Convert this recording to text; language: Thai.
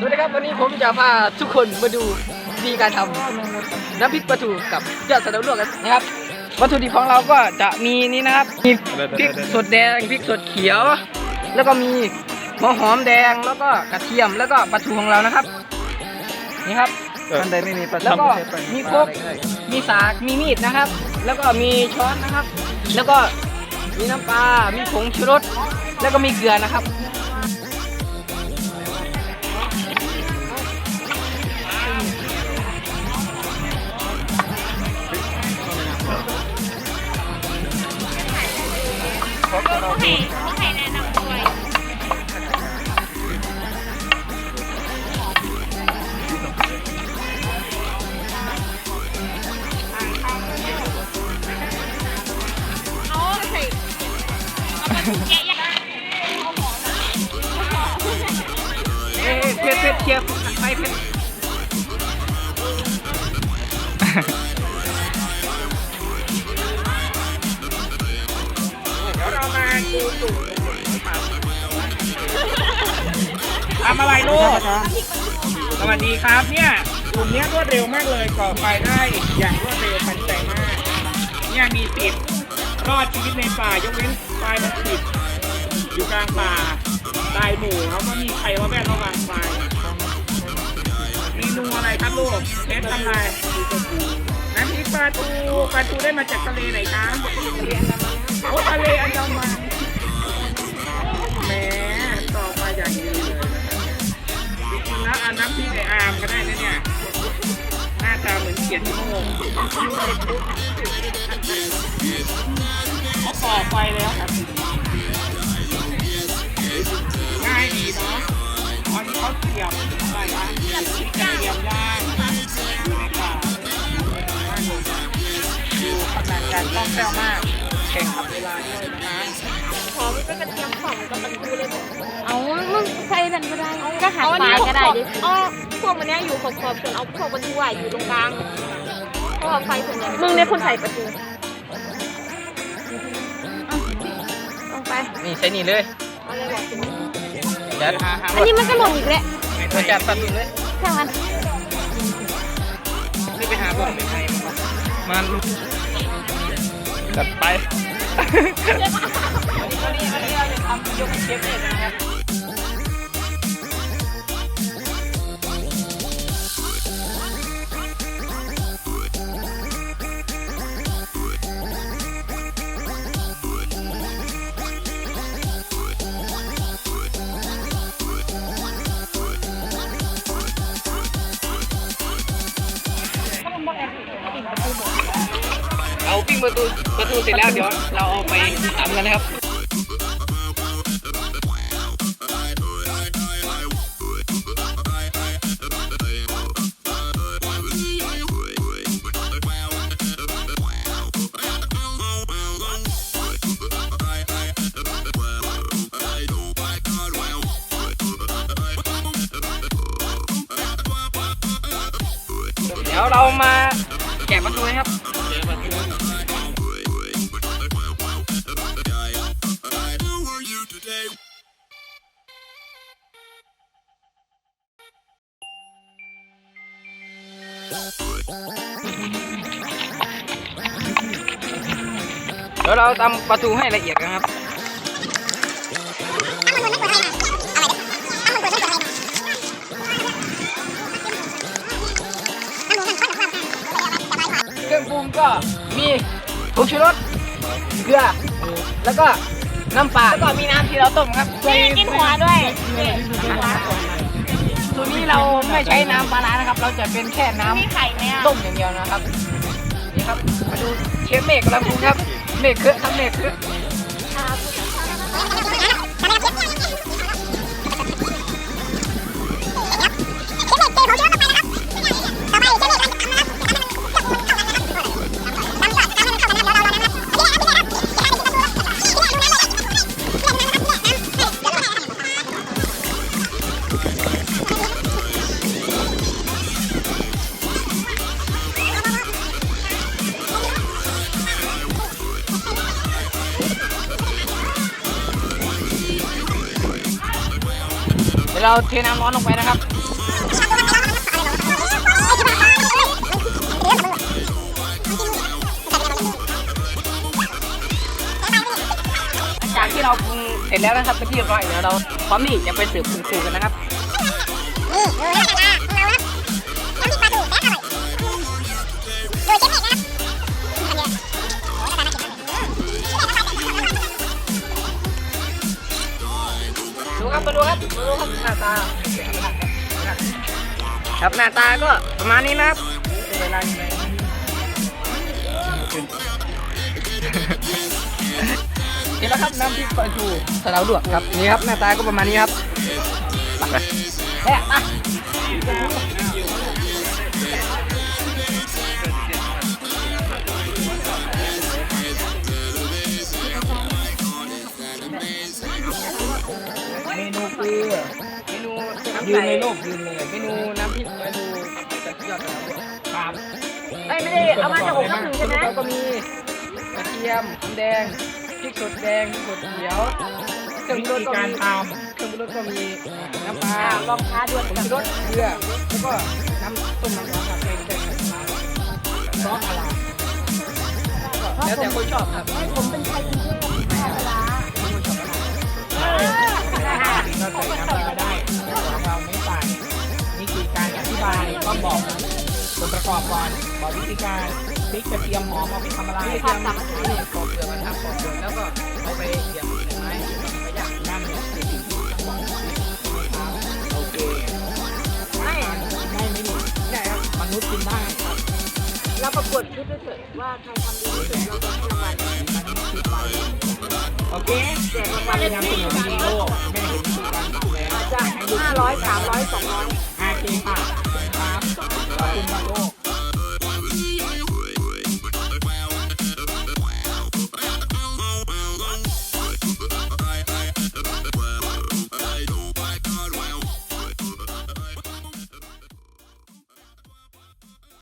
สวัสดีครับวันนี้ผมจะพาทุกคนมาดูวิธีการทำน้ำพริกปลาทูกับยอดสะเดาลวกกันนะครับ วัตถุดิบของเราก็จะมีนี่นะครับมีพริกสดแดงพริกสดเขียว แล้วก็มีหัวหอมแดงแล้วก็กระเทียมแล้วก็ปลาทูของเรานะครับ นี่ครับท่านใดไม่มีประแล้วจำก็ใช้ไปมีครกมีสากมีมีดนะครับ แล้วก็มีช้อนนะครับ แล้วก็มีน้ำปลา มีผงชูรส แล้วก็มีเกลือนะครับ เอาใส่เอามาถูกแกะยังเอ๊ะเผ็ดเผ็ดเคียบไปเผ็ดเดูตุ่ทำอะไรลูก สวัสดีครับเนี่ยกลุ่มเนี้ยรวดเร็วมากเลยก่อไฟได้อย่างรวดเร็วทันใจมาก เนี่ยมีติดรอดชีวิตในป่ายกเว้นไฟมันติดอยู่กลางป่าตายหมู่ครับว่ามีใครว่าแม่ระวังไฟเมนูอะไรครับลูกเพชรทำอะไรน้ำพริกปลาทูปลาทูได้มาจากทะเลไหนครับโอ้ทะเลอันดามัน แหมต่อมาอย่างดีเลยนะครับจริงๆแล้วอาน้ำพริกไออามก็ได้นะเนี่ย หน้าตาเหมือนเขียนโม่เขาต่อไฟแล้วครับง่ายดีเนาะตอนนี้เขาเกี่ยวอะไรนะเกี่ยวพริกกระเทียมย่างอยู่ในป่าดูขนาดการคล่องแคล่วมากแข่งกับเวลาด้วยนะคะ ก็กระเทียมของกับมันดูเลยบอกเอามึงใส่เป็นก็ได้ ก็หักเอาอันปนี้ลายขอบก็ได้ดิๆอ๋อพวกมันเนี้ยอยู่ขอบๆส่วนเอาพวกมันทั่วอยู่ตรงกลางเพราะว่าไฟส่วนใหญ่มึงเนี่ยคนใส่ประตูลงไป นี่ใช้นี่เลยเอาเลยบอกเดี๋ยวหาหาอันนี้มันก็หล่นอีกแล้วตัวจัดตัดนี่เลยช่างมันนี่ไปหาบ่อนไปใครมาลูกจัดไป อันนี้อันนี้เราจะทำยกเชฟเองนะครับเอาปิ้งประตูประตูเสร็จแล้วเดี๋ยวเราเอาไปตำกันนะครับ เดี๋ยวเรามาแกะประตูนะครับเดี๋ยวเราทำประตูให้ละเอียดกันครับ รื่องปรุงก็มีผงชูรสเกลือ แล้วก็น้ำปลาแล้วก็มีน้ำที่เราต้มครับนี่กินหัวด้วยนี่ตัวนี้เราไม่ใช้น้ำปลาร้านะครับ เราจะเป็นแค่น้ำมีไข่ไหมอะต้มอย่างเดียวนะครับ นี่ครับ มาดูเชฟเมฆกำลังปรุงครับ เมฆเคอะครับเมฆเคอะ เราเทน้ำร้อนลงไปนะครับจากที่เราปรุงเสร็จแล้วนะครับเป็นที่เรียบร้อยเดี๋ยวเราพร้อมนี่จะไปเสิร์ฟคุณครูกันนะครับ ครับหน้าตาครับหน้าตาก็ประมาณนี้นะครับนี่แล้วครับน้ำพริกปลาทูสะเดาดวกครับนี่ครับหน้าตาก็ประมาณนี้ครับตักไปแอะมาเมนูคือ้ำยืนในรูปยืนเลยเมนูน้ำพริกปลาทูยอดสะเดาดวกครับเอ้ยไม่ได้เอามาจากอกข้าวถึงใช่ไหมแล้วก็มีกระเทียมน้ำแดงพริกสดแดงพริกสดเขียวเครื่องวิรุงธีรสก็การมีทเครื่องปรุงรสก็มีน้ำปลาอ่าลองท้าดวลผงกันชูรสเกลือแล้วก็น้ำต้มน้ำร้อนครับเป็นเป็นซอสอะไรแล้วแต่คนชอบครับ ผมเป็นไทยกรุงเทพ ส่วนประกอบก่อนบอกวิธีการพริกกระเทียมหอมเอาไปทำอะไรนี่คือน้ำนี่ปอกเปลือกมันครับปอกเปลือแล้วก็เอาไปเสียบในไม้ไปย่างนั่นเนี่ยคือสิ่งที่ต้องบอกโอเคไม่ไม่ไม่หนุนได้ครับมนุษย์กินได้ครับเราประกวดชุดด้วยเถิดว่าใครทำดีที่สุดเราจะให้รางวัลโอเคแจกรางวัมาลเลเลยยนำเสนอวิดีโอไม่ได้เห็นวิธีการทำแล้วจจะห้าร้อยสามร้อยสองร้อยโอเคค่ะ ค